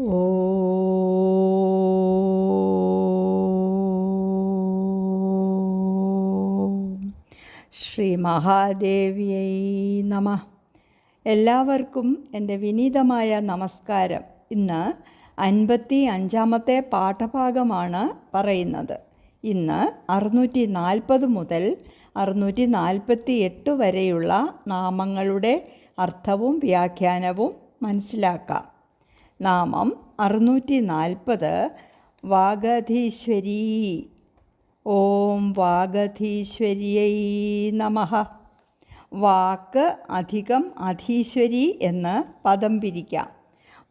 ശ്രീ മഹാദേവിയൈ നമ. എല്ലാവർക്കും എന്റെ വിനീതമായ നമസ്കാരം. ഇന്ന് അൻപത്തി അഞ്ചാമത്തെ പാഠഭാഗമാണ് പറയുന്നത്. ഇന്ന് അറുന്നൂറ്റി നാൽപ്പത് മുതൽ അറുന്നൂറ്റി നാൽപ്പത്തി എട്ട് വരെയുള്ള നാമങ്ങളുടെ അർത്ഥവും വ്യാഖ്യാനവും മനസ്സിലാക്കാം. നാമം അറുന്നൂറ്റി നാൽപ്പത് വാഗധീശ്വരി. ഓം വാഗധീശ്വര്യൈ നമ. വാക്ക് അധികം അധീശ്വരി എന്ന് പദം പിരിക്കാം.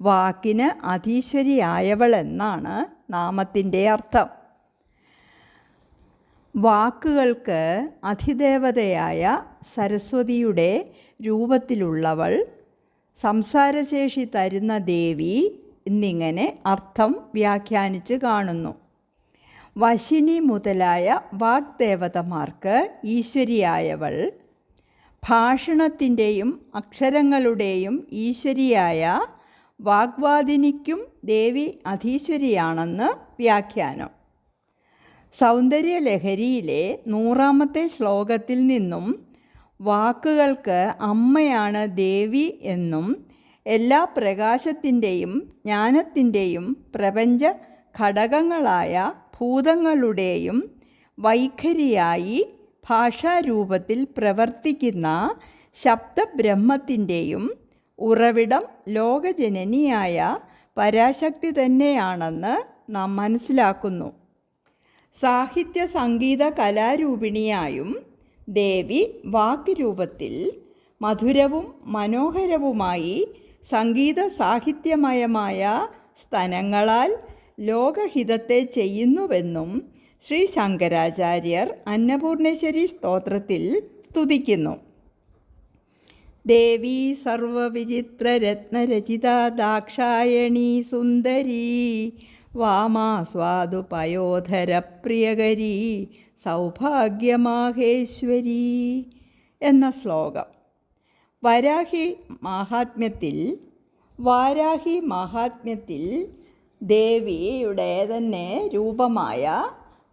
വാക്കിന് അധീശ്വരിയായവൾ എന്നാണ് നാമത്തിന്റെ അർത്ഥം. വാക്കുകൾക്ക് അധിദേവതയായ സരസ്വതിയുടെ രൂപത്തിലുള്ളവൾ സംസാരശേഷി തരുന്ന ദേവി എന്നിങ്ങനെ അർത്ഥം വ്യാഖ്യാനിച്ച് കാണുന്നു. വശിനി മുതലായ വാഗ്ദേവതമാർക്ക് ഈശ്വരിയായവൾ ഭാഷണത്തിന്റെയും അക്ഷരങ്ങളുടെയും ഈശ്വരിയായ വാഗ്വാദിനിക്കും ദേവി അധീശ്വരിയാണെന്ന് വ്യാഖ്യാനം. സൗന്ദര്യലഹരിയിലെ നൂറാമത്തെ ശ്ലോകത്തിൽ നിന്നും വാക്കുകൾക്ക് അമ്മയാണ് ദേവി എന്നും എല്ലാ പ്രകാശത്തിന്റെയും ജ്ഞാനത്തിന്റെയും പ്രപഞ്ച ഘടകങ്ങളായ ഭൂതങ്ങളുടെയും വൈഖരിയായി ഭാഷാരൂപത്തിൽ പ്രവർത്തിക്കുന്ന ശബ്ദബ്രഹ്മത്തിന്റെയും ഉറവിടം ലോകജനനിയായ പരാശക്തി തന്നെയാണെന്ന് നാം മനസ്സിലാക്കുന്നു. സാഹിത്യ സംഗീത കലാരൂപിണിയായും ദേവി വാക്രൂപത്തിൽ മധുരവും മനോഹരവുമായി സംഗീത സാഹിത്യമയമായ സ്തനങ്ങളാൽ ലോകഹിതത്തെ ചെയ്യുന്നുവെന്നും ശ്രീ ശങ്കരാചാര്യർ അന്നപൂർണേശ്വരി സ്തോത്രത്തിൽ സ്തുതിക്കുന്നു. ദേവി സർവവിചിത്രരത്നരചിത ദാക്ഷായണി സുന്ദരി വാമാസ്വാദു പയോധര പ്രിയകരി സൗഭാഗ്യമാഹേശ്വരി എന്ന ശ്ലോകം. വരാഹി മാഹാത്മ്യത്തിൽ വാരാഹി മാഹാത്മ്യത്തിൽ ദേവിയുടെ തന്നെ രൂപമായ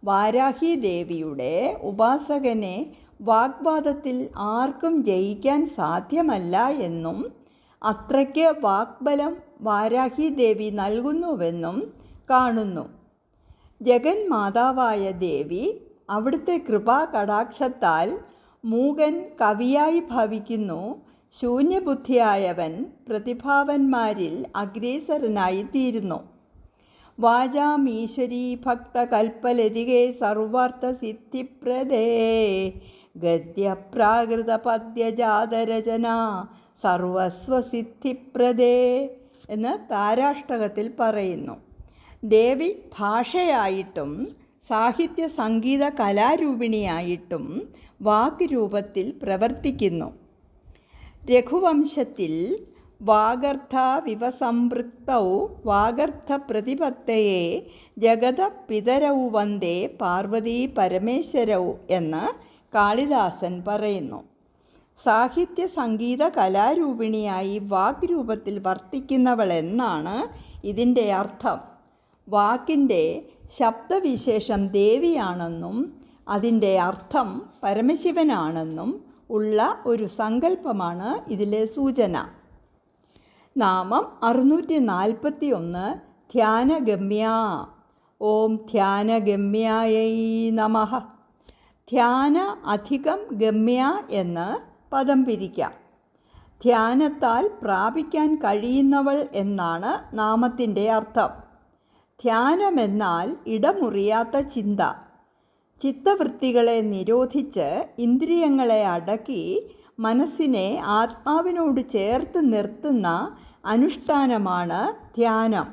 വാരാഹി ദേവിയുടെ ഉപാസകനെ വാഗ്വാദത്തിൽ ആർക്കും ജയിക്കാൻ സാധ്യമല്ല എന്നും അത്രയ്ക്ക് വാഗ്ബലം വാരാഹി ദേവി നൽകുന്നുവെന്നും കാണുന്നു. ജഗന്മാതാവായ ദേവി അവിടുത്തെ കൃപാ കടാക്ഷത്താൽ മൂകൻ കവിയായി ഭവിക്കുന്നു. ശൂന്യബുദ്ധിയായവൻ പ്രതിഭാവന്മാരിൽ അഗ്രേസരനായി തീരുന്നു വാചാമീശ്വരീ ഭക്തകൽപ്പലതികെ സർവാർത്ഥ സിദ്ധിപ്രദേ ഗദ്യപ്രാകൃത പദ്യജാതരചന സർവസ്വസിദ്ധിപ്രദേ എന്ന് താരാഷ്ടകത്തിൽ പറയുന്നു. ദേവി ഭാഷയായിട്ടും സാഹിത്യ സംഗീത കലാരൂപിണിയായിട്ടും വാക്ക് രൂപത്തിൽ പ്രവർത്തിക്കുന്നു. രഘുവംശത്തിൽ വാഗർത്ഥ വിവസംപൃക്തൗ വാഗർത്ഥ പ്രതിപത്തയെ ജഗത പിതരൗ വന്ദേ പാർവതി പരമേശ്വരൗ എന്ന് കാളിദാസൻ പറയുന്നു. സാഹിത്യ സംഗീത കലാരൂപിണിയായി വാക് രൂപത്തിൽ വർത്തിക്കുന്നവളെന്നാണ് ഇതിന്റെ അർത്ഥം. വാക്കിന്റെ ശബ്ദവിശേഷം ദേവിയാണെന്നും അതിന്റെ അർത്ഥം പരമശിവനാണെന്നും ഉള്ള ഒരു സങ്കല്പമാണ് ഇതിലെ സൂചന. നാമം അറുന്നൂറ്റി നാൽപ്പത്തി ഒന്ന് ധ്യാനഗമ്യ. ഓം ധ്യാനഗമ്യായൈ നമ. ധ്യാന അധികം ഗമ്യ എന്ന് പദം പിരിക്കാം. ധ്യാനത്താൽ പ്രാപിക്കാൻ കഴിയുന്നവൾ എന്നാണ് നാമത്തിന്റെ അർത്ഥം. ധ്യാനമെന്നാൽ ഇടമുറിയാത്ത ചിന്ത. ചിത്തവൃത്തികളെ നിരോധിച്ച് ഇന്ദ്രിയങ്ങളെ അടക്കി മനസ്സിനെ ആത്മാവിനോട് ചേർത്ത് നിർത്തുന്ന അനുഷ്ഠാനമാണ് ധ്യാനം.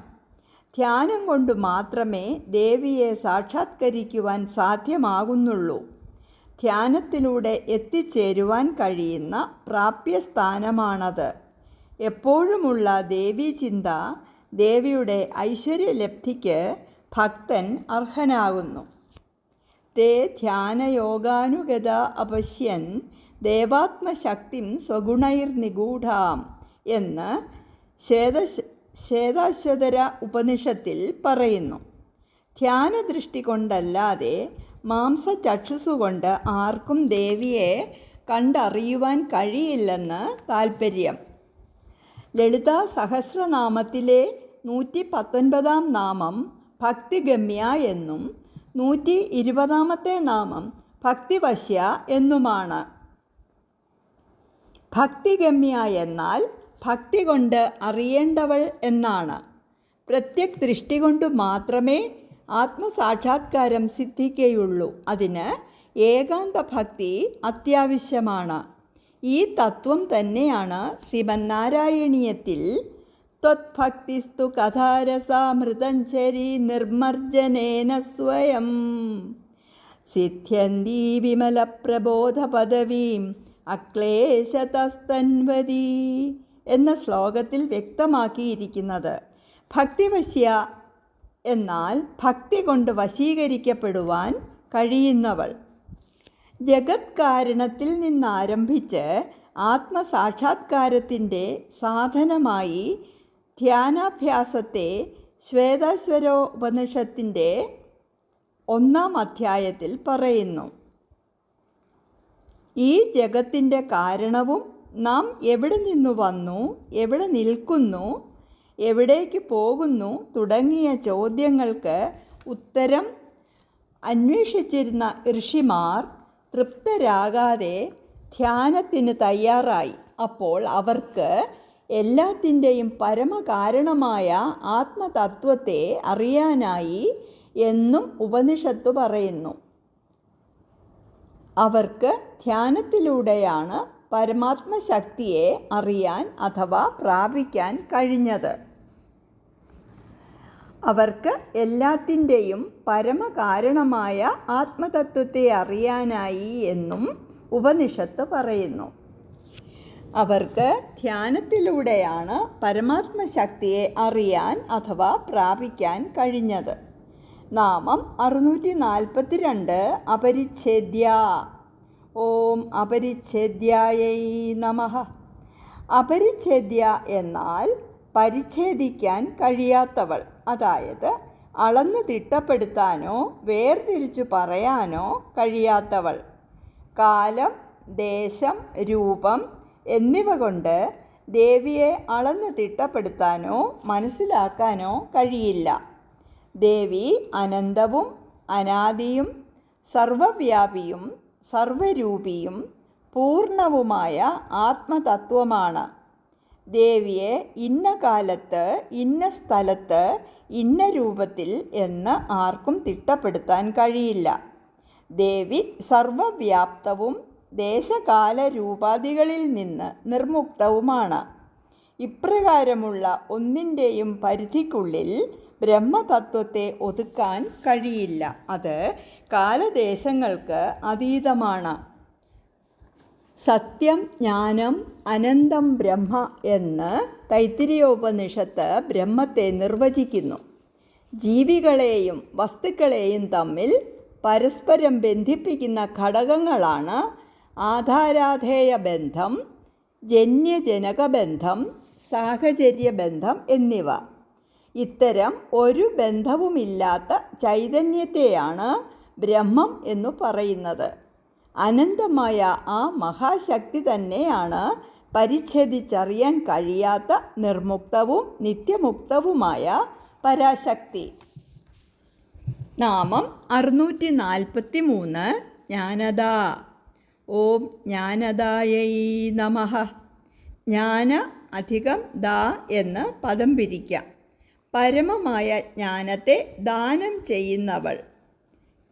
ധ്യാനം കൊണ്ട് മാത്രമേ ദേവിയെ സാക്ഷാത്കരിക്കുവാൻ സാധ്യമാകുന്നുള്ളൂ. ധ്യാനത്തിലൂടെ എത്തിച്ചേരുവാൻ കഴിയുന്ന പ്രാപ്യസ്ഥാനമാണത്. എപ്പോഴുമുള്ള ദേവീചിന്ത ദേവിയുടെ ഐശ്വര്യലബ്ധിക്ക് ഭക്തൻ അർഹനാകുന്നു. തേ ധ്യാനയോഗാനുഗത അപശ്യൻ ദേവാത്മശക്തിം സ്വഗുണൈർനിഗൂഢാം എന്ന് ശ്വേത ശ്വേതാശ്വതര ഉപനിഷത്തിൽ പറയുന്നു. ധ്യാനദൃഷ്ടി കൊണ്ടല്ലാതെ മാംസചക്ഷുസുകൊണ്ട് ആർക്കും ദേവിയെ കണ്ടറിയുവാൻ കഴിയില്ലെന്ന് താൽപ്പര്യം ലളിതാ സഹസ്രനാമത്തിലെ നൂറ്റി പത്തൊൻപതാം നാമം ഭക്തിഗമ്യ എന്നും നൂറ്റി ഇരുപതാമത്തെ നാമം ഭക്തിവശ്യ എന്നുമാണ്. ഭക്തിഗമ്യ എന്നാൽ ഭക്തി കൊണ്ട് അറിയേണ്ടവൾ എന്നാണ്. പ്രത്യക് ദൃഷ്ടി കൊണ്ട് മാത്രമേ ആത്മസാക്ഷാത്കാരം സിദ്ധിക്കുകയുള്ളൂ അതിന് ഏകാന്ത ഭക്തി അത്യാവശ്യമാണ്. ഈ തത്വം തന്നെയാണ് ശ്രീമന്നാരായണീയത്തിൽ ത്വത്ഭക്തിസ്തു കഥാരസാമൃതഞ്ചരി നിർമ്മർജനേന സ്വയം. സിദ്ധ്യന്തി വിമലപ്രബോധപദവീം അക്ലേശതസ്തൻവതി എന്ന ശ്ലോകത്തിൽ വ്യക്തമാക്കിയിരിക്കുന്നത്. ഭക്തിവശ്യ എന്നാൽ ഭക്തി കൊണ്ട് വശീകരിക്കപ്പെടുവാൻ കഴിയുന്നവൾ. ജഗത് കാരണത്തിൽ നിന്നാരംഭിച്ച് ആത്മസാക്ഷാത്കാരത്തിന്റെ സാധനമായി ധ്യാനാഭ്യാസത്തെ ശ്വേതാശ്വരോപനിഷത്തിന്റെ ഒന്നാം അധ്യായത്തിൽ പറയുന്നു. ഈ ജഗത്തിന്റെ കാരണവും നാം എവിടെ നിന്നു വന്നു എവിടെ നിൽക്കുന്നു എവിടേക്ക് പോകുന്നു തുടങ്ങിയ ചോദ്യങ്ങൾക്ക് ഉത്തരം അന്വേഷിച്ചിരുന്ന ഋഷിമാർ തൃപ്തരാകാതെ ധ്യാനത്തിന് തയ്യാറായി. അപ്പോൾ അവർക്ക് എല്ലാത്തിന്റെയും പരമകാരണമായ ആത്മതത്വത്തെ അറിയാനായി എന്നും ഉപനിഷത്ത് പറയുന്നു. അവർക്ക് ധ്യാനത്തിലൂടെയാണ് പരമാത്മശക്തിയെ അറിയാൻ അഥവാ പ്രാപിക്കാൻ കഴിഞ്ഞത്. അവർക്ക് എല്ലാത്തിന്റെയും പരമകാരണമായ ആത്മതത്വത്തെ അറിയാനായി എന്നും ഉപനിഷത്ത് പറയുന്നു. അവർക്ക് ധ്യാനത്തിലൂടെയാണ് പരമാത്മശക്തിയെ അറിയാൻ അഥവാ പ്രാപിക്കാൻ കഴിഞ്ഞത്. നാമം അറുന്നൂറ്റി നാൽപ്പത്തി രണ്ട് അപരിച്ഛേദ്യ. ഓം അപരിച്ഛേദ്യായൈ നമ. അപരിച്ഛേദ്യ എന്നാൽ പരിച്ഛേദിക്കാൻ കഴിയാത്തവൾ അതായത് അളന്ന് തിട്ടപ്പെടുത്താനോ വേർതിരിച്ചു പറയാനോ കഴിയാത്തവൾ. കാലം ദേശം രൂപം എന്നിവ കൊണ്ട് ദേവിയെ അളന്ന് തിട്ടപ്പെടുത്താനോ മനസ്സിലാക്കാനോ കഴിയില്ല. ദേവി അനന്തവും അനാദിയും സർവവ്യാപിയും സർവരൂപിയും പൂർണവുമായ ആത്മതത്വമാണ്. ദേവിയെ ഇന്ന കാലത്ത് ഇന്ന സ്ഥലത്ത് ഇന്ന രൂപത്തിൽ എന്ന് ആർക്കും തിട്ടപ്പെടുത്താൻ കഴിയില്ല. ദേവി സർവവ്യാപ്തവും ദേശകാല രൂപാധികളിൽ നിന്ന് നിർമുക്തവുമാണ്. ഇപ്രകാരമുള്ള ഒന്നിന്റെയും പരിധിക്കുള്ളിൽ ബ്രഹ്മതത്വത്തെ ഒതുക്കാൻ കഴിയില്ല. അത് കാലദേശങ്ങൾക്ക് അതീതമാണ്. സത്യം ജ്ഞാനം അനന്തം ബ്രഹ്മ എന്ന് തൈത്തിരിയോപനിഷത്ത് ബ്രഹ്മത്തെ നിർവചിക്കുന്നു. ജീവികളെയും വസ്തുക്കളെയും തമ്മിൽ പരസ്പരം ബന്ധിപ്പിക്കുന്ന ഘടകങ്ങളാണ് ആധാരാധേയ ബന്ധം ജന്യജനക ബന്ധം സാഹചര്യ ബന്ധം എന്നിവ. ഇത്തരം ഒരു ബന്ധവുമില്ലാത്ത ചൈതന്യത്തെയാണ് ബ്രഹ്മം എന്നു പറയുന്നത്. അനന്തമായ ആ മഹാശക്തി തന്നെയാണ് പരിച്ഛേദിച്ചറിയാൻ കഴിയാത്ത നിർമുക്തവും നിത്യമുക്തവുമായ പരാശക്തി. നാമം അറുന്നൂറ്റി നാൽപ്പത്തി മൂന്ന് ജ്ഞാനദ. ഓം ജ്ഞാനദായൈ നമ. ജ്ഞാന അധികം ദ എന്ന് പദം പിരിക്കാം. പരമമായ ജ്ഞാനത്തെ ദാനം ചെയ്യുന്നവൾ.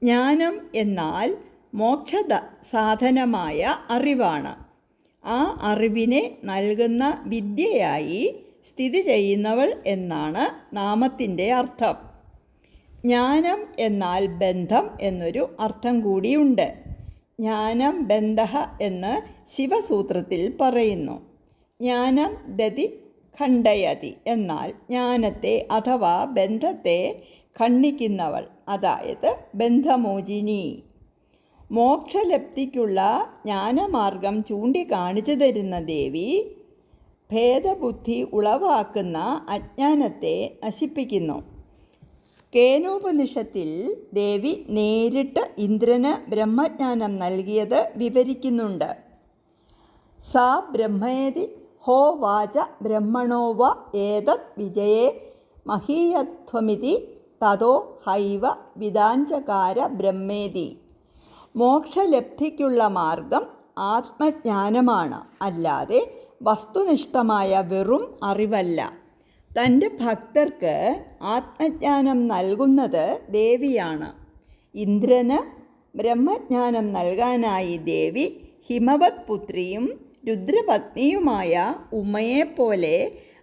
ജ്ഞാനം എന്നാൽ മോക്ഷ സാധനമായ അറിവാണ്. ആ അറിവിനെ നൽകുന്ന വിദ്യയായി സ്ഥിതി ചെയ്യുന്നവൾ എന്നാണ് നാമത്തിന്റെ അർത്ഥം. ജ്ഞാനം എന്നാൽ ബന്ധം എന്നൊരു അർത്ഥം കൂടിയുണ്ട്. ജ്ഞാനം ബന്ധ എന്ന് ശിവസൂത്രത്തിൽ പറയുന്നു. ജ്ഞാനം ദതി ഖണ്ഡയതി എന്നാൽ ജ്ഞാനത്തെ അഥവാ ബന്ധത്തെ ഖണ്ഡിക്കുന്നവൾ അതായത് ബന്ധമോചിനി. മോക്ഷലബ്ധിക്കുള്ള ജ്ഞാനമാർഗം ചൂണ്ടിക്കാണിച്ചു തരുന്ന ദേവി ഭേദബുദ്ധി ഉളവാക്കുന്ന അജ്ഞാനത്തെ നശിപ്പിക്കുന്നു. കേനോപനിഷത്തിൽ ദേവി നേരിട്ട് ഇന്ദ്രന് ബ്രഹ്മജ്ഞാനം നൽകിയത് വിവരിക്കുന്നുണ്ട്. സാ ബ്രഹ്മേതി ഹോ വാച ബ്രഹ്മണോ വ ഏതത് വിജയേ മഹീയത്വമിതി തതോ ഹൈവ വിദാഞ്ചകാര ബ്രഹ്മേതി. മോക്ഷലബ്ധിക്കുള്ള മാർഗം ആത്മജ്ഞാനമാണ്. അല്ലാതെ വസ്തുനിഷ്ഠമായ വെറും അറിവല്ല. തന്റെ ഭക്തർക്ക് ആത്മജ്ഞാനം നൽകുന്നത് ദേവിയാണ്. ഇന്ദ്രന് ബ്രഹ്മജ്ഞാനം നൽകാനായി ദേവി ഹിമവത് പുത്രിയും രുദ്രപത്നിയുമായ ഉമ്മയെപ്പോലെ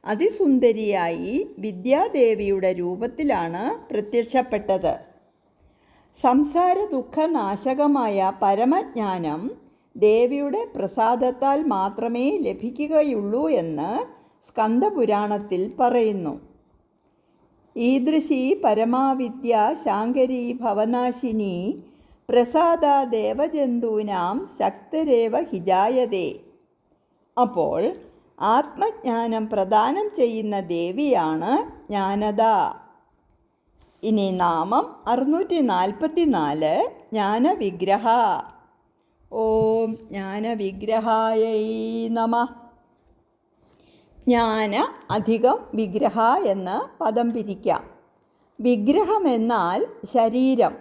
അതിസുന്ദരിയായി വിദ്യാദേവിയുടെ രൂപത്തിലാണ് പ്രത്യക്ഷപ്പെട്ടത്. സംസാര ദുഃഖനാശകമായ പരമജ്ഞാനം ദേവിയുടെ പ്രസാദത്താൽ മാത്രമേ ലഭിക്കുകയുള്ളൂ എന്ന് സ്കന്ദപുരാണത്തിൽ പറയുന്നു. ഈദൃശി പരമാവിദ്യ ശാങ്കരി ഭവനാശിനി പ്രസാദ ദേവജന്തൂനാം ശക്തരേവ ഹിജായതേ. അപ്പോൾ ആത്മജ്ഞാനം പ്രദാനം ചെയ്യുന്ന ദേവിയാണ് ജ്ഞാനത ഇനി നാമം അറുന്നൂറ്റി നാൽപ്പത്തി നാല് ജ്ഞാനവിഗ്രഹ. ഓം ജ്ഞാനവിഗ്രഹായ നമ. ജ്ഞാന അധികം വിഗ്രഹ എന്ന് പദം പിരിക്കാം. വിഗ്രഹമെന്നാൽ ശരീരം.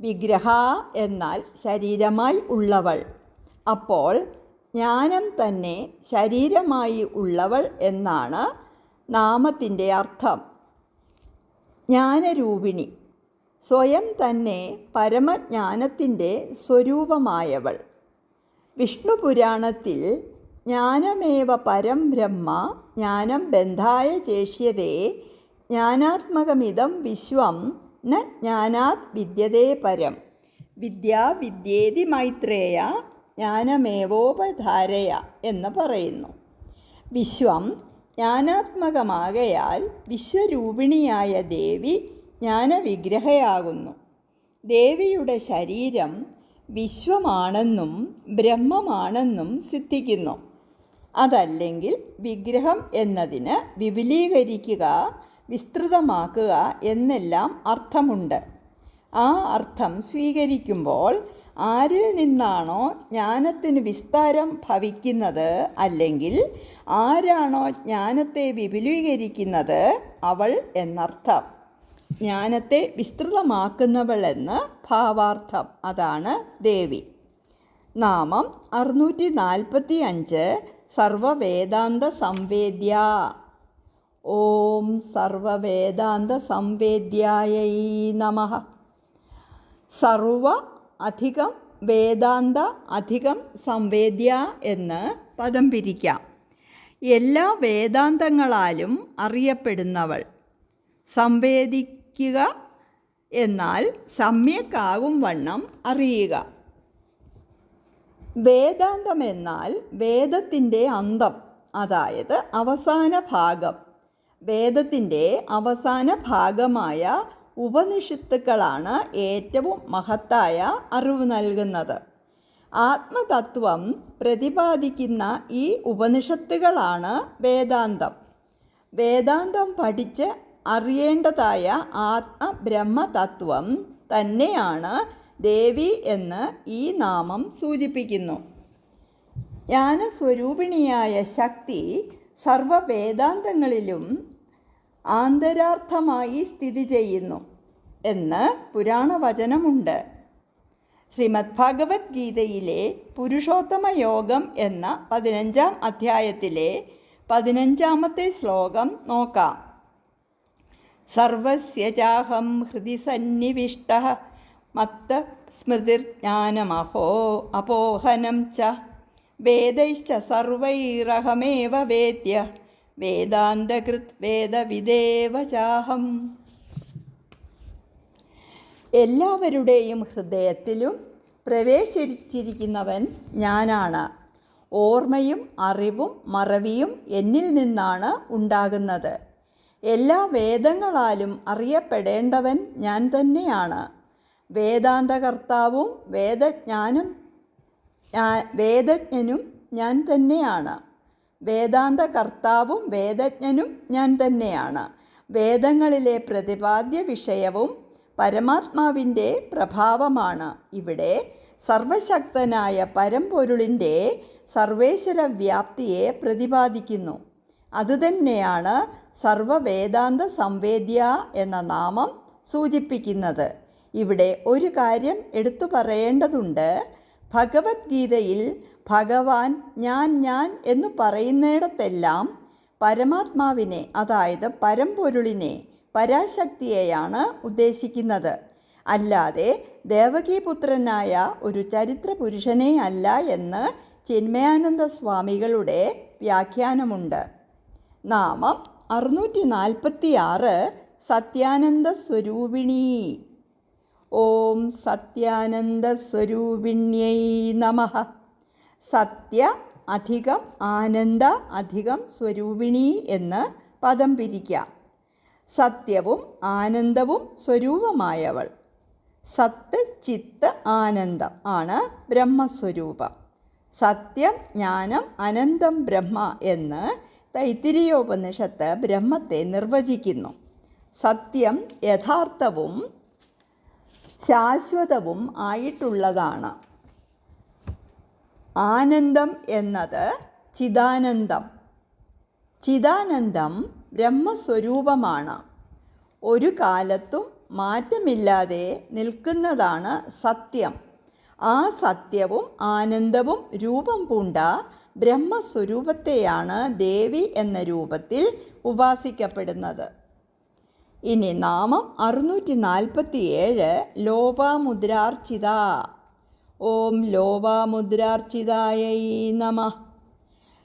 വിഗ്രഹ എന്നാൽ ശരീരമായി ഉള്ളവൾ. അപ്പോൾ ജ്ഞാനം തന്നെ ശരീരമായി ഉള്ളവൾ എന്നാണ് നാമത്തിന്റെ അർത്ഥം. ജ്ഞാനരൂപിണി. സ്വയം തന്നെ പരമജ്ഞാനത്തിന്റെ സ്വരൂപമായവൾ. വിഷ്ണു പുരാണത്തിൽ ജ്ഞാനമേവ പരം ബ്രഹ്മ ജ്ഞാനം ബന്ധായ ചേഷ്യതേ ജ്ഞാനാത്മകമിതം വിശ്വം ന ജ്ഞാനാത് വിദ്യതേ പരം. വിദ്യ വിദ്യേതി മൈത്രേയ ജ്ഞാനമേവോപധാരയ എന്ന് പറയുന്നു. വിശ്വം ജ്ഞാനാത്മകമാകയാൽ വിശ്വരൂപിണിയായ ദേവി ജ്ഞാനവിഗ്രഹയാകുന്നു. ദേവിയുടെ ശരീരം വിശ്വമാണെന്നും ബ്രഹ്മമാണെന്നും സിദ്ധിക്കുന്നു. അതല്ലെങ്കിൽ വിഗ്രഹം എന്നതിന് വിപുലീകരിക്കുക വിസ്തൃതമാക്കുക എന്നെല്ലാം അർത്ഥമുണ്ട്. ആ അർത്ഥം സ്വീകരിക്കുമ്പോൾ ആരിൽ നിന്നാണോ ജ്ഞാനത്തിന് വിസ്താരം ഭവിക്കുന്നത് അല്ലെങ്കിൽ ആരാണോ ജ്ഞാനത്തെ വിപുലീകരിക്കുന്നത് അവൾ എന്നർത്ഥം. ജ്ഞാനത്തെ വിസ്തൃതമാക്കുന്നവൾ എന്ന് ഭാവാർത്ഥം. അതാണ് ദേവി. നാമം അറുന്നൂറ്റി നാൽപ്പത്തി അഞ്ച് സർവവേദാന്ത സംവേദ്യ ഓം സർവവേദാന്ത സംവേദ്യായ നമ. സർവ അധികം വേദാന്ത അധികം സംവേദ്യ എന്ന് പദം പിരിക്കാം. എല്ലാ വേദാന്തങ്ങളാലും അറിയപ്പെടുന്നവൾ. സംവേദിക്കുക എന്നാൽ സമ്യക്കാകും വണ്ണം അറിയുക. വേദാന്തം എന്നാൽ വേദത്തിന്റെ അന്തം അതായത് അവസാന ഭാഗം. വേദത്തിന്റെ അവസാന ഭാഗമായ ഉപനിഷത്തുക്കളാണ് ഏറ്റവും മഹത്തായ അറിവ് നൽകുന്നത്. ആത്മതത്വം പ്രതിപാദിക്കുന്ന ഈ ഉപനിഷത്തുകളാണ് വേദാന്തം. വേദാന്തം പഠിച്ച് അറിയേണ്ടതായ ആത്മബ്രഹ്മതത്വം തന്നെയാണ് ദേവി എന്ന് ഈ നാമം സൂചിപ്പിക്കുന്നു. ജ്ഞാനസ്വരൂപിണിയായ ശക്തി സർവവേദാന്തങ്ങളിലും ആന്തരാർത്ഥമായി സ്ഥിതി ചെയ്യുന്നു എന്ന് പുരാണവചനമുണ്ട്. ശ്രീമദ് ഭഗവത്ഗീതയിലെ പുരുഷോത്തമ യോഗം എന്ന പതിനഞ്ചാം അധ്യായത്തിലെ പതിനഞ്ചാമത്തെ ശ്ലോകം നോക്കാം. സർവസ്യജാഹം ഹൃദി സന്നിവിഷ്ട മത്ത സ്മൃതിർജ്ഞാനമഹോ അപോഹനം ച. വേദൈശ്ച സർവൈരഹമേവ വേദ്യ. വേദാന്തകൃത് വേദവിദേവ ചാഹം. എല്ലാവരുടെയും ഹൃദയത്തിലും പ്രവേശിച്ചിരിക്കുന്നവൻ ഞാനാണ്. ഓർമ്മയും അറിവും മറവിയും എന്നിൽ നിന്നാണ് ഉണ്ടാകുന്നത്. എല്ലാ വേദങ്ങളാലും അറിയപ്പെടേണ്ടവൻ ഞാൻ തന്നെയാണ്. വേദാന്തകർത്താവും വേദജ്ഞാനും വേദജ്ഞനും ഞാൻ തന്നെയാണ്. വേദാന്തകർത്താവും വേദജ്ഞനും ഞാൻ തന്നെയാണ്. വേദങ്ങളിലെ പ്രതിപാദ്യ വിഷയവും പരമാത്മാവിന്റെ പ്രഭാവമാണ്. ഇവിടെ സർവശക്തനായ പരമ്പൊരുളിന്റെ സർവേശ്വര വ്യാപ്തിയെ പ്രതിപാദിക്കുന്നു. അതുതന്നെയാണ് സർവവേദാന്ത സംവേദ്യ എന്ന നാമം സൂചിപ്പിക്കുന്നത്. ഇവിടെ ഒരു കാര്യം എടുത്തു പറയേണ്ടതുണ്ട്. ഭഗവത്ഗീതയിൽ ഭഗവാൻ ഞാൻ ഞാൻ എന്ന് പറയുന്നിടത്തെല്ലാം പരമാത്മാവിനെ അതായത് പരമ്പൊരുളിനെ പരാശക്തിയെയാണ് ഉദ്ദേശിക്കുന്നത്. അല്ലാതെ ദേവകീപുത്രനായ ഒരു ചരിത്ര പുരുഷനെ അല്ല എന്ന് ചിന്മയാനന്ദ സ്വാമികളുടെ വ്യാഖ്യാനമുണ്ട്. നാമം അറുന്നൂറ്റി നാൽപ്പത്തി ആറ് സത്യാനന്ദ സ്വരൂപിണി ഓം സത്യാനന്ദ സ്വരൂപിണ്യൈ നമ. സത്യ അധികം ആനന്ദ അധികം സ്വരൂപിണി എന്ന് പദം പിരിക്കാം. സത്യവും ആനന്ദവും സ്വരൂപമായവൾ. സത്ത് ചിത്ത് ആനന്ദം ആണ് ബ്രഹ്മസ്വരൂപം. സത്യം ജ്ഞാനം അനന്തം ബ്രഹ്മ എന്ന് തൈത്തിരിയോപനിഷത്ത് ബ്രഹ്മത്തെ നിർവചിക്കുന്നു. സത്യം യഥാർത്ഥവും ശാശ്വതവും ആയിട്ടുള്ളതാണ്. ആനന്ദം എന്നത് ചിദാനന്ദം. ചിദാനന്ദം ബ്രഹ്മസ്വരൂപമാണ്. ഒരു കാലത്തും മാറ്റമില്ലാതെ നിൽക്കുന്നതാണ് സത്യം. ആ സത്യവും ആനന്ദവും രൂപം പൂണ്ട ബ്രഹ്മസ്വരൂപത്തെയാണ് ദേവി എന്ന രൂപത്തിൽ ഉപാസിക്കപ്പെടുന്നത്. ഇനി നാമം അറുന്നൂറ്റി നാൽപ്പത്തി ഏഴ് ലോപാമുദ്രാർച്ചിത. ഓം ലോപാമുദ്രാർച്ചിതായ നമ.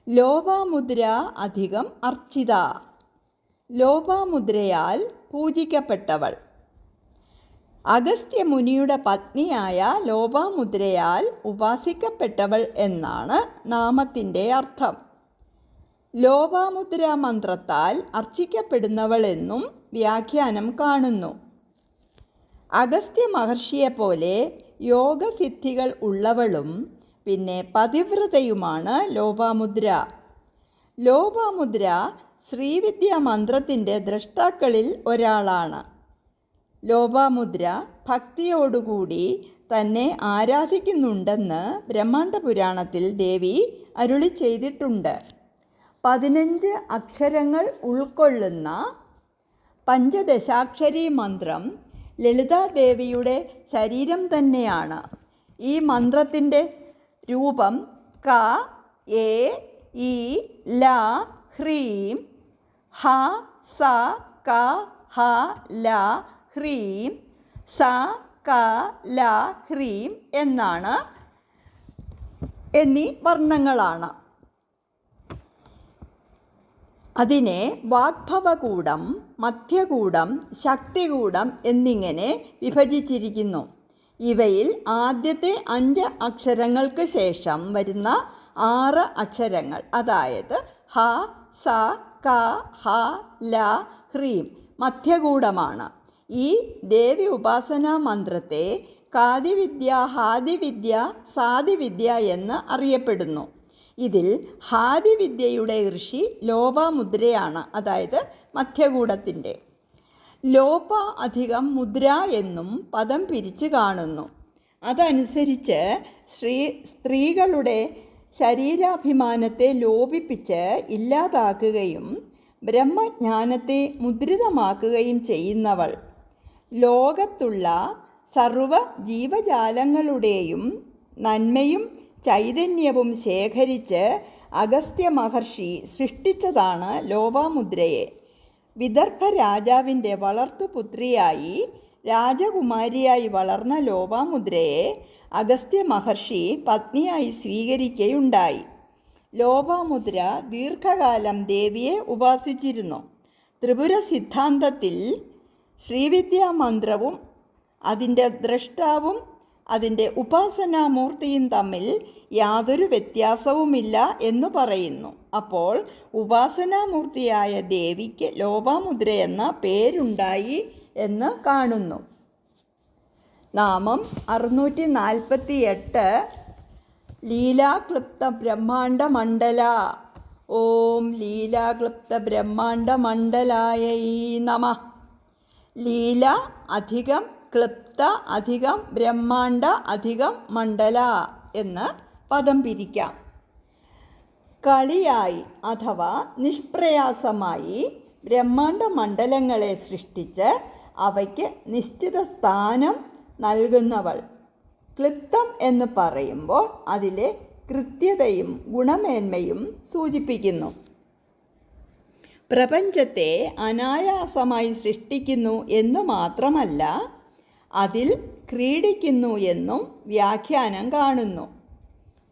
ലോപാമുദ്ര അധികം അർച്ചിത. ലോപാമുദ്രയാൽ പൂജിക്കപ്പെട്ടവൾ. അഗസ്ത്യ മുനിയുടെ പത്നിയായ ലോപാമുദ്രയാൽ ഉപാസിക്കപ്പെട്ടവൾ എന്നാണ് നാമത്തിന്റെ അർത്ഥം. ലോപാമുദ്ര മന്ത്രത്താൽ അർച്ചിക്കപ്പെടുന്നവളെന്നും വ്യാഖ്യാനം കാണുന്നു. അഗസ്ത്യ മഹർഷിയെപ്പോലെ യോഗസിദ്ധികൾ ഉള്ളവളും പിന്നെ പതിവ്രതയുമാണ് ലോപാമുദ്ര. ലോപാമുദ്ര ശ്രീവിദ്യ മന്ത്രത്തിന്റെ ദ്രഷ്ടാക്കളിൽ ഒരാളാണ്. ലോപാമുദ്ര ഭക്തിയോടുകൂടി തന്നെ ആരാധിക്കുന്നുണ്ടെന്ന് ബ്രഹ്മാണ്ഡ പുരാണത്തിൽ ദേവി അരുളി ചെയ്തിട്ടുണ്ട് പതിനഞ്ച് അക്ഷരങ്ങൾ ഉൾക്കൊള്ളുന്ന പഞ്ചദശാക്ഷരി മന്ത്രം ലളിതാദേവിയുടെ ശരീരം തന്നെയാണ്. ഈ മന്ത്രത്തിന്റെ രൂപം ക എ ഇ ല ഹ്രീം ഹ സ ക ഹ ല ഹ്രീം സ ക ല ഹ്രീം എന്നാണ് എന്നീ വർണങ്ങളാണ്. അതിനെ വാഗ്ഭവകൂടം മധ്യകൂടം ശക്തികൂടം എന്നിങ്ങനെ വിഭജിച്ചിരിക്കുന്നു. ഇവയിൽ ആദ്യത്തെ അഞ്ച് അക്ഷരങ്ങൾക്ക് ശേഷം വരുന്ന ആറ് അക്ഷരങ്ങൾ അതായത് ഹ സ ക ഹ ല ഹ്രീം മധ്യകൂടമാണ്. ഈ ദേവി ഉപാസനാ മന്ത്രത്തെ കാതിവിദ്യ ഹാദിവിദ്യ സാദിവിദ്യ എന്ന് അറിയപ്പെടുന്നു. ഇതിൽ ഹാദിവിദ്യയുടെ ഋഷി ലോപമുദ്രയാണ് അതായത് മധ്യകൂടത്തിന്റെ. ലോപ അധികം മുദ്ര എന്നും പദം പിരിച്ചു കാണുന്നു. അതനുസരിച്ച് ശ്രീ സ്ത്രീകളുടെ ശരീരാഭിമാനത്തെ ലോപിപ്പിച്ച് ഇല്ലാതാക്കുകയും ബ്രഹ്മജ്ഞാനത്തെ മുദ്രിതമാക്കുകയും ചെയ്യുന്നവൾ. ലോകത്തുള്ള സർവ ജീവജാലങ്ങളുടെയും നന്മയും ചൈതന്യവും ശേഖരിച്ച് അഗസ്ത്യ മഹർഷി സൃഷ്ടിച്ചതാണ് ലോപാമുദ്രയെ. വിദർഭ രാജാവിന്റെ വളർത്തുപുത്രിയായി രാജകുമാരിയായി വളർന്ന ലോപാമുദ്രയെ അഗസ്ത്യ മഹർഷി പത്നിയായി സ്വീകരിക്കുകയുണ്ടായി ലോപാമുദ്ര ദീർഘകാലം ദേവിയെ ഉപാസിച്ചിരുന്നു. ത്രിപുര സിദ്ധാന്തത്തിൽ ശ്രീവിദ്യാ മന്ത്രവും അതിന്റെ ദ്രഷ്ടാവും അതിന്റെ ഉപാസനാമൂർത്തിയും തമ്മിൽ യാതൊരു വ്യത്യാസവുമില്ല എന്ന് പറയുന്നു. അപ്പോൾ ഉപാസനാമൂർത്തിയായ ദേവിക്ക് ലോപാമുദ്ര എന്ന പേരുണ്ടായി എന്ന് കാണുന്നു. നാമം അറുന്നൂറ്റി നാൽപ്പത്തി എട്ട് ലീലാക്ലിപ്ത ബ്രഹ്മാണ്ട മണ്ഡല ഓം ലീലാക്ലിപ്ത ബ്രഹ്മാണ്ട മണ്ഡലായ നമ. ലീല അധികം ക്ലിപ്ത അധികം ബ്രഹ്മാണ്ട അധികം മണ്ഡല എന്ന് പദം പിരിക്കാം. കളിയായി അഥവാ നിഷ്പ്രയാസമായി ബ്രഹ്മാണ്ട മണ്ഡലങ്ങളെ സൃഷ്ടിച്ച് അവയ്ക്ക് നിശ്ചിത സ്ഥാനം നൽകുന്നവൾ. ക്ലിപ്തം എന്ന് പറയുമ്പോൾ അതിലെ കൃത്യതയും ഗുണമേന്മയും സൂചിപ്പിക്കുന്നു. പ്രപഞ്ചത്തെ അനായാസമായി സൃഷ്ടിക്കുന്നു എന്ന് മാത്രമല്ല അതിൽ ക്രീഡിക്കുന്നു എന്നും വ്യാഖ്യാനം കാണുന്നു.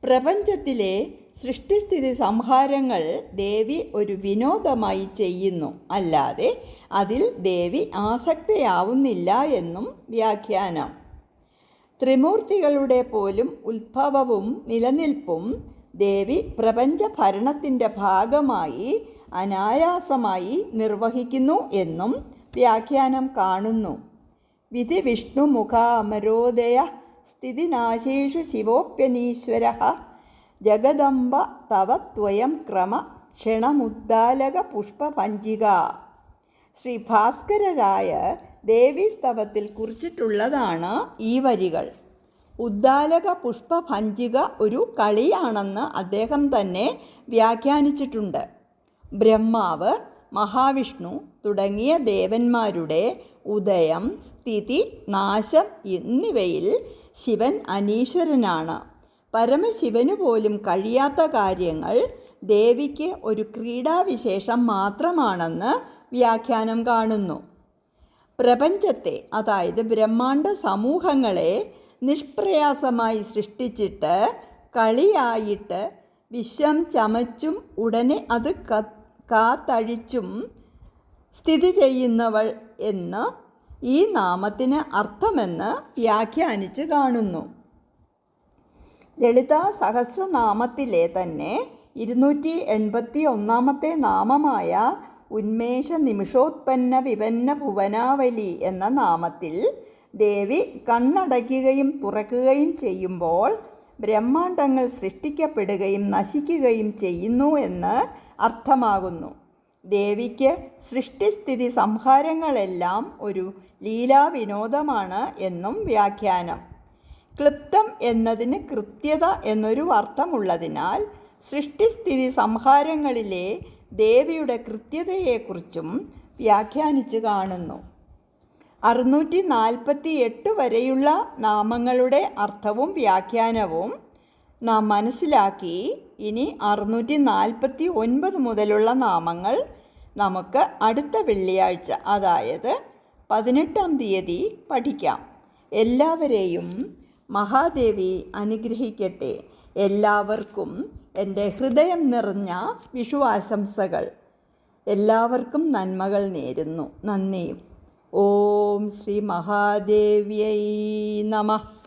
പ്രപഞ്ചത്തിലെ സൃഷ്ടിസ്ഥിതി സംഹാരങ്ങൾ ദേവി ഒരു വിനോദമായി ചെയ്യുന്നു. അല്ലാതെ അതിൽ ദേവി ആസക്തയാവുന്നില്ല എന്നും വ്യാഖ്യാനം. ത്രിമൂർത്തികളുടെ പോലും ഉത്ഭവവും നിലനിൽപ്പും ദേവി പ്രപഞ്ച ഭരണത്തിന്റെ ഭാഗമായി അനായാസമായി നിർവഹിക്കുന്നു എന്നും വ്യാഖ്യാനം കാണുന്നു. വിധി വിഷ്ണു അമരോദയ സ്ഥിതിനാശേഷു ശിവോപ്യനീശ്വര. ജഗദംബ തവ ത്വയം ക്രമ ക്ഷണമുദ്ദാലക പുഷ്പപഞ്ചിക. ശ്രീ ഭാസ്കരരായ ദേവീസ്തവത്തിൽ കുറിച്ചിട്ടുള്ളതാണ് ഈ വരികൾ. ഉദ്ദാലക പുഷ്പഭഞ്ചിക ഒരു കളിയാണെന്ന് അദ്ദേഹം തന്നെ വ്യാഖ്യാനിച്ചിട്ടുണ്ട്. ബ്രഹ്മാവ് മഹാവിഷ്ണു തുടങ്ങിയ ദേവന്മാരുടെ ഉദയം സ്ഥിതി നാശം എന്നിവയിൽ ശിവൻ അനീശ്വരനാണ്. പരമശിവനു പോലും കഴിയാത്ത കാര്യങ്ങൾ ദേവിക്ക് ഒരു ക്രീഡാവിശേഷം മാത്രമാണെന്ന് വ്യാഖ്യാനം കാണുന്നു. പ്രപഞ്ചത്തെ അതായത് ബ്രഹ്മാണ്ട സമൂഹങ്ങളെ നിഷ്പ്രയാസമായി സൃഷ്ടിച്ചിട്ട് കളിയായിട്ട് വിശ്വം ചമച്ചും ഉടനെ അത് കാത്തഴിച്ചും സ്ഥിതി ചെയ്യുന്നവൾ എന്ന് ഈ നാമത്തിന് അർത്ഥമെന്ന് വ്യാഖ്യാനിച്ച് കാണുന്നു. ലളിതാ സഹസ്രനാമത്തിലെ തന്നെ ഇരുന്നൂറ്റി എൺപത്തി ഒന്നാമത്തെ നാമമായ ഉന്മേഷ നിമിഷോത്പന്ന വിപന്ന ഭുവനാവലി എന്ന നാമത്തിൽ ദേവി കണ്ണടയ്ക്കുകയും തുറക്കുകയും ചെയ്യുമ്പോൾ ബ്രഹ്മാണ്ടങ്ങൾ സൃഷ്ടിക്കപ്പെടുകയും നശിക്കുകയും ചെയ്യുന്നു എന്ന് അർത്ഥമാകുന്നു. ദേവിക്ക് സൃഷ്ടിസ്ഥിതി സംഹാരങ്ങളെല്ലാം ഒരു ലീലാവിനോദമാണ് എന്നും വ്യാഖ്യാനം. ക്ലിപ്തം എന്നതിന് കൃത്യത എന്നൊരു അർത്ഥമുള്ളതിനാൽ സൃഷ്ടിസ്ഥിതി സംഹാരങ്ങളിലെ ദേവിയുടെ കൃത്യതയെക്കുറിച്ചും വ്യാഖ്യാനിച്ചു കാണുന്നു. അറുന്നൂറ്റി നാൽപ്പത്തി എട്ട് വരെയുള്ള നാമങ്ങളുടെ അർത്ഥവും വ്യാഖ്യാനവും നാം മനസ്സിലാക്കി ഇനി അറുന്നൂറ്റി നാൽപ്പത്തി ഒൻപത് മുതലുള്ള നാമങ്ങൾ നമുക്ക് അടുത്ത വെള്ളിയാഴ്ച അതായത് പതിനെട്ടാം തീയതി പഠിക്കാം. എല്ലാവരെയും മഹാദേവി അനുഗ്രഹിക്കട്ടെ. എല്ലാവർക്കും എന്റെ ഹൃദയം നിറഞ്ഞ വിഷു ആശംസകൾ എല്ലാവർക്കും നന്മകൾ നേരുന്നു. നന്ദിയും ഓം ശ്രീ മഹാദേവ്യൈ നമഃ.